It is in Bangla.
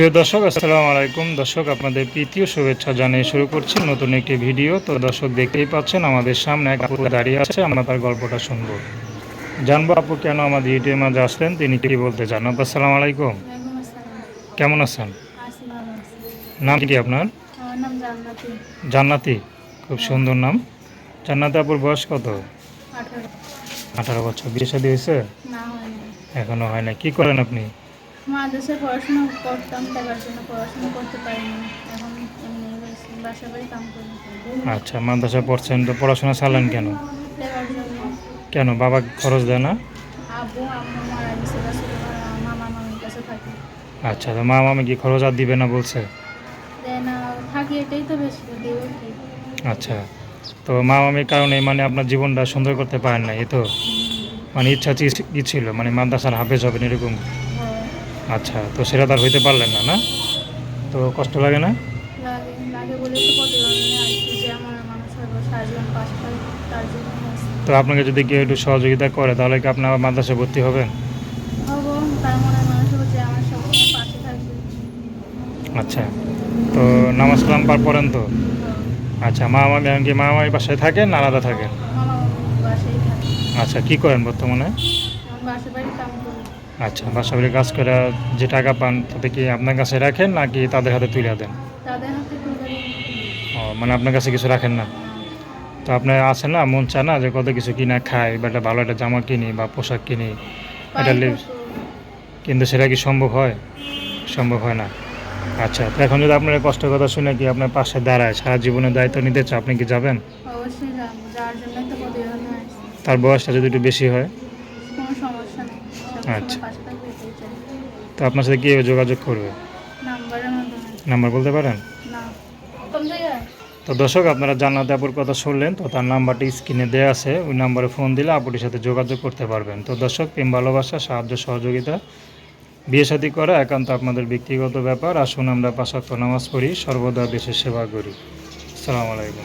প্রিয় দর্শক আসসালামু আলাইকুম। দর্শক আপনাদের প্রীতীয় শুভেচ্ছা জানিয়ে শুরু করছি নতুন একটি ভিডিও। তো দর্শক দেখতেই পাচ্ছেন আমাদের সামনে এক আপু দাঁড়িয়ে আছে আমরা তার গল্পটা শুনব। জানব আপু কেন আমাদের ইউটিউবের মাঝে আসলেন তিনি কি বলতে চান? আপু আসসালামু আলাইকুম। কেমন আছেন? নাম কি আপনার? জান্নাতি। খুব সুন্দর নাম। জান্নাতি আপুর বয়স কত? আঠারো। বছর। বিয়ে শাদী হয়েছে? এখনও হয় না কি করেন আপনি? মাদ্রাসে পড়াশোনা করতাম টাকার জন্য পড়াশোনা করতে পারিনি। এখন এমনি বাসা বাড়ি কাম করি। আচ্ছা মাদ্রাসা পড়ছেন তো পড়াশোনা চালান কেন? কেন? বাবা খরচ দেয় না? আব্বু আম্মু মারা গেছে মামা মামির কাছে থাকি। আচ্ছা তো মা মামি কি খরচ আর দিবে না বলছে? দেন থাকি এটাই তো বেশি দেব আচ্ছা তো মা মামির কারণে মানে আপনার জীবনটা সুন্দর করতে পারেন না এই তো? মানে ইচ্ছা কি ছিল? মানে মাদ্রাসার হাফেজ হবেন এরকম। আচ্ছা তো সেটা তার হইতে পারলেন না না? তো কষ্ট লাগে না? তো আপনাকে যদি কেউ একটু সহযোগিতা করে তাহলে কি আপনি আবার মাদ্রাসায় ভর্তি হবেন? আচ্ছা তো নামাজ কালাম পার পড়েন তো? আচ্ছা মা মামি এমনকি মা মামির বাসায় থাকেন না আলাদা থাকেন? আচ্ছা কি করেন বর্তমানে আমার বাসা বাড়ি কাম করি আচ্ছা বাসা বাড়ি কাজ করে যে টাকা পান তাতে কি আপনার কাছে রাখেন নাকি তাদের হাতে তুলে দেন? মানে আপনার কাছে কিছু রাখেন না? তো আপনার আছে না মন চায় না যে কত কিছু কিনা খাই বা একটা ভালো একটা জামা কিনি বা পোশাক কিনি এটা কিন্তু সেটা কি সম্ভব হয়? সম্ভব হয় না। আচ্ছা তো এখন যদি আপনার কষ্টের কথা শুনে কি আপনার পাশে দাঁড়ায় সারা জীবনের দায়িত্ব নিতে চায় আপনি কি যাবেন? তার বয়সটা যদি একটু বেশি হয়? আচ্ছা। তো আপনার সাথে কীভাবে যোগাযোগ করবে? নাম্বার বলতে পারেন? তো দর্শক আপনারা জান্নাত আপুর কথা শুনলেন তো তার নাম্বারটি স্ক্রিনে দেওয়া আছে ওই নাম্বারে ফোন দিলে আপুটির সাথে যোগাযোগ করতে পারবেন। তো দর্শক প্রেম ভালোবাসা সাহায্য সহযোগিতা বিয়ে শাদী করা একান্ত আপনাদের ব্যক্তিগত ব্যাপার। আসুন আমরা পাশাক্ত নামাজ পড়ি সর্বদা দেশের সেবা করি। আসসালামু আলাইকুম।